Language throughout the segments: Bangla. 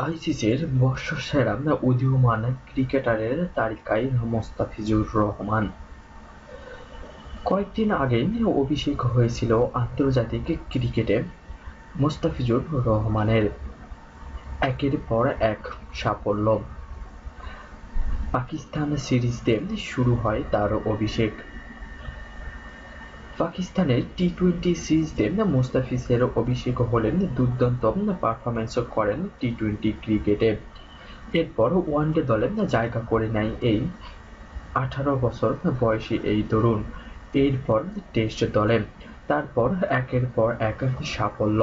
আইসিসির বর্ষসেরা উদীয়মান ক্রিকেটারের তালিকায় মোস্তাফিজুর রহমান। কয়েকদিন আগে অভিষেক হয়েছিল আন্তর্জাতিক ক্রিকেটে মোস্তাফিজুর রহমানের। একের পর এক সাফল্য। পাকিস্তান সিরিজতে শুরু হয় তার অভিষেক। পাকিস্তানের টি টোয়েন্টি সিরিজে মোস্তাফিজের অভিষেক হলেন দুর্দান্ত পারফরমেন্স করেন টি টোয়েন্টি ক্রিকেটে এরপর ওয়ানডে দলে জায়গা করে নেয় এই আঠারো বছর বয়সী এই তরুণ। এরপর টেস্ট দলে, তারপর একের পর এক সাফল্য।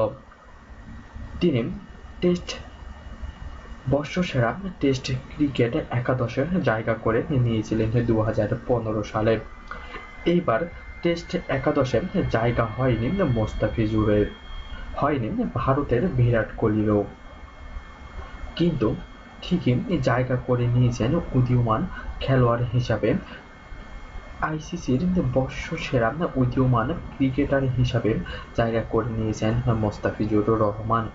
তিনি টেস্ট বর্ষসেরা টেস্ট ক্রিকেট একাদশে জায়গা করে নিয়েছিলেন দু হাজার পনেরো সালে। এইবার টেস্ট একাদশে জায়গা হয়নি মোস্তাফিজুরের, হয়নি ভারতের বিরাট কোহলিরও। কিন্তু ঠিকই জায়গা করে নিয়েছেন উদীয়মান খেলোয়াড় হিসাবে। আইসিসির বর্ষসেরা উদীয়মান ক্রিকেটার হিসাবে জায়গা করে নিয়েছেন মোস্তাফিজুর রহমান।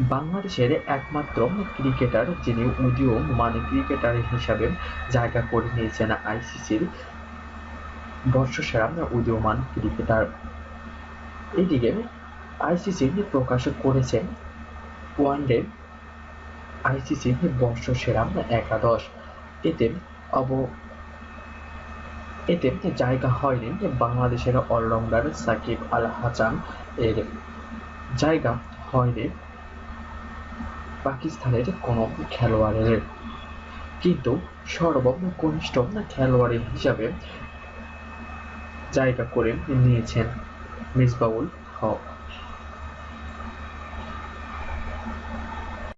বাংলাদেশের একমাত্র ক্রিকেটার যিনি উদীয়মান ক্রিকেটার হিসাবে জায়গা করে নিয়েছেন আইসিসির বর্ষসেরা উদীয়মান ক্রিকেটার। এদিকে আইসিসি প্রকাশ করেছে ওয়ানডে। আইসিসি বর্ষসেরা একাদশ। এতে অব, এতে জায়গা হয়নি বাংলাদেশের অলরাউন্ডার সাকিব আল হাসান। এর জায়গা হয়নি পাকিস্তানের কোনো খেলোয়াড়ের। কিন্তু সর্বকনিষ্ঠ খেলোয়াড় হিসাবে জায়গা করে নিয়েছেন মিসবাউল হক।